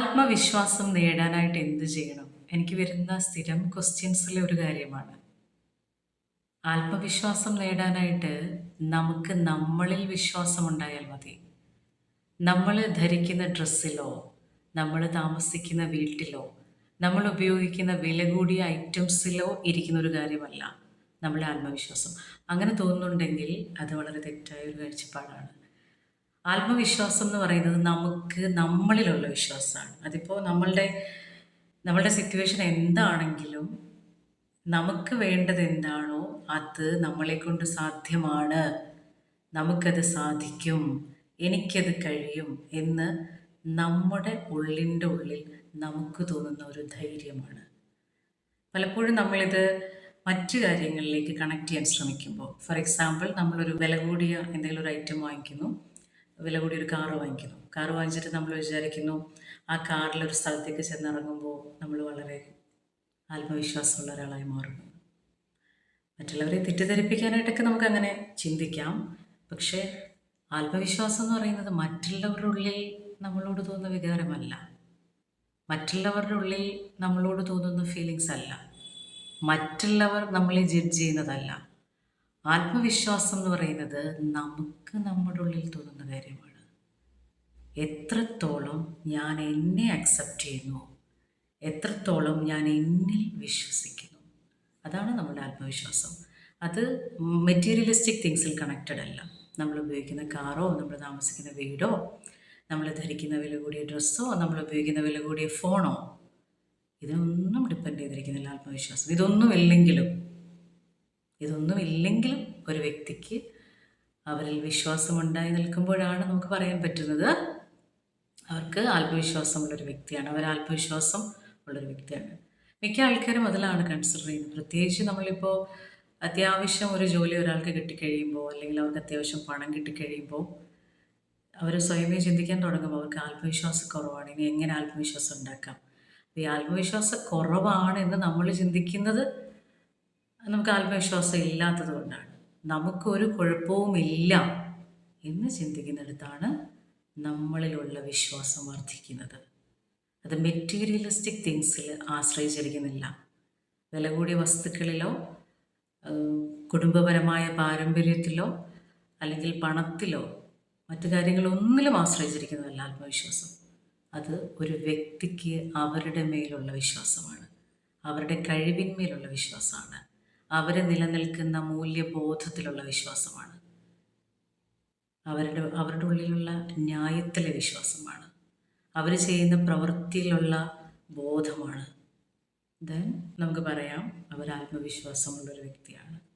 ആത്മവിശ്വാസം നേടാനായിട്ട് എന്ത് ചെയ്യണം? എനിക്ക് വരുന്ന സ്ഥിരം ക്വസ്റ്റ്യൻസിലെ ഒരു കാര്യമാണ്. ആത്മവിശ്വാസം നേടാനായിട്ട് നമുക്ക് നമ്മളിൽ വിശ്വാസം ഉണ്ടായാൽ മതി. നമ്മൾ ധരിക്കുന്ന ഡ്രസ്സിലോ നമ്മൾ താമസിക്കുന്ന വീട്ടിലോ നമ്മൾ ഉപയോഗിക്കുന്ന വില കൂടിയ ഐറ്റംസിലോ ഇരിക്കുന്ന ഒരു കാര്യമല്ല നമ്മുടെ ആത്മവിശ്വാസം. അങ്ങനെ തോന്നുന്നുണ്ടെങ്കിൽ അത് വളരെ തെറ്റായ ഒരു കാഴ്ചപ്പാടാണ്. ആത്മവിശ്വാസം എന്ന് പറയുന്നത് നമുക്ക് നമ്മളിലുള്ള വിശ്വാസമാണ്. അതിപ്പോൾ നമ്മളുടെ നമ്മളുടെ സിറ്റുവേഷൻ എന്താണെങ്കിലും നമുക്ക് വേണ്ടത് എന്താണോ അത് നമ്മളെ കൊണ്ട് സാധ്യമാണ്. നമുക്കത് സാധിക്കും. എനിക്കത് കഴിയും എന്ന് നമ്മുടെ ഉള്ളിന്റെ ഉള്ളിൽ നമുക്ക് തോന്നുന്ന ഒരു ധൈര്യമാണ്. പലപ്പോഴും നമ്മളിത് മറ്റു കാര്യങ്ങളിലേക്ക് കണക്ട് ചെയ്യാൻ ശ്രമിക്കുമ്പോൾ ഫോർ എക്സാമ്പിൾ നമ്മളൊരു വില കൂടിയ എന്തെങ്കിലും ഒരു ഐറ്റം വാങ്ങിക്കുന്നു. വില കൂടി ഒരു കാറ് വാങ്ങിക്കുന്നു. കാറ് വാങ്ങിച്ചിട്ട് നമ്മൾ വിചാരിക്കുന്നു ആ കാറിൽ ഒരു സ്ഥലത്തേക്ക് ചെന്നിറങ്ങുമ്പോൾ നമ്മൾ വളരെ ആത്മവിശ്വാസമുള്ള ഒരാളായി മാറുന്നു. മറ്റുള്ളവരെ തെറ്റിദ്ധരിപ്പിക്കാനായിട്ടൊക്കെ നമുക്ക് അങ്ങനെ ചിന്തിക്കാം. പക്ഷേ ആത്മവിശ്വാസം എന്ന് പറയുന്നത് മറ്റുള്ളവരുടെ ഉള്ളിൽ നമ്മളോട് തോന്നുന്ന വികാരമല്ല. മറ്റുള്ളവരുടെ ഉള്ളിൽ നമ്മളോട് തോന്നുന്ന ഫീലിങ്സ് അല്ല. മറ്റുള്ളവർ നമ്മളെ ജഡ്ജ് ചെയ്യുന്നതല്ല. ആത്മവിശ്വാസം എന്ന് പറയുന്നത് നമുക്ക് നമ്മുടെ ഉള്ളിൽ തോന്നുന്ന കാര്യമാണ്. എത്രത്തോളം ഞാൻ എന്നെ അക്സെപ്റ്റ് ചെയ്യുന്നു? എത്രത്തോളം ഞാൻ എന്നിൽ വിശ്വസിക്കുന്നു? അതാണ് നമ്മുടെ ആത്മവിശ്വാസം. അത് മെറ്റീരിയലിസ്റ്റിക് തിങ്സിൽ കണക്റ്റഡ് അല്ല. നമ്മൾ ഉപയോഗിക്കുന്ന കാറോ നമ്മൾ താമസിക്കുന്ന വീടോ നമ്മൾ ധരിക്കുന്ന വില കൂടിയ ഡ്രസ്സോ നമ്മൾ ഉപയോഗിക്കുന്ന വില കൂടിയ ഫോണോ ഇതിനൊന്നും ഡിപ്പെൻഡ് ചെയ്തിരിക്കുന്നില്ല ആത്മവിശ്വാസം. ഇതൊന്നുമില്ലെങ്കിലും ഇതൊന്നുമില്ലെങ്കിലും ഒരു വ്യക്തിക്ക് അവരിൽ വിശ്വാസമുണ്ടായി നിൽക്കുമ്പോഴാണ് നമുക്ക് പറയാൻ പറ്റുന്നത്. അവർക്ക് ആത്മവിശ്വാസമുള്ളൊരു വ്യക്തിയാണ്. അവർ ആത്മവിശ്വാസം ഉള്ളൊരു വ്യക്തിയാണ്. മിക്ക ആൾക്കാരും അതിലാണ് കൺസിഡർ ചെയ്യുന്നത്. പ്രത്യേകിച്ച് നമ്മളിപ്പോൾ അത്യാവശ്യം ഒരു ജോലി ഒരാൾക്ക് കിട്ടിക്കഴിയുമ്പോൾ അല്ലെങ്കിൽ അവർക്ക് അത്യാവശ്യം പണം കിട്ടിക്കഴിയുമ്പോൾ അവർ സ്വയമേ ചിന്തിക്കാൻ തുടങ്ങുമ്പോൾ അവർക്ക് ആത്മവിശ്വാസം കുറവാണ്. ഇനി എങ്ങനെ ആത്മവിശ്വാസം ഉണ്ടാക്കാം? ഈ ആത്മവിശ്വാസം കുറവാണ് എന്ന് നമ്മൾ ചിന്തിക്കുന്നത് നമുക്ക് ആത്മവിശ്വാസം ഇല്ലാത്തത് കൊണ്ടാണ്. നമുക്കൊരു കുഴപ്പവുമില്ല എന്ന് ചിന്തിക്കുന്നിടത്താണ് നമ്മളിലുള്ള വിശ്വാസം വർദ്ധിക്കുന്നത്. അത് മെറ്റീരിയലിസ്റ്റിക് തിങ്സിൽ ആശ്രയിച്ചിരിക്കുന്നില്ല. വില കൂടിയ വസ്തുക്കളിലോ കുടുംബപരമായ പാരമ്പര്യത്തിലോ അല്ലെങ്കിൽ പണത്തിലോ മറ്റു കാര്യങ്ങളൊന്നിലും ആശ്രയിച്ചിരിക്കുന്നതല്ല ആത്മവിശ്വാസം. അത് ഒരു വ്യക്തിക്ക് അവരുടെ മേലുള്ള വിശ്വാസമാണ്. അവരുടെ കഴിവിന്മേലുള്ള വിശ്വാസമാണ്. അവർ നിലനിൽക്കുന്ന മൂല്യബോധത്തിലുള്ള വിശ്വാസമാണ്. അവരുടെ അവരുടെ ഉള്ളിലുള്ള ന്യായത്തിലെ വിശ്വാസമാണ്. അവർ ചെയ്യുന്ന പ്രവൃത്തിയിലുള്ള ബോധമാണ്. ദെൻ നമുക്ക് പറയാം അവർ ആത്മവിശ്വാസമുള്ളൊരു വ്യക്തിയാണ്.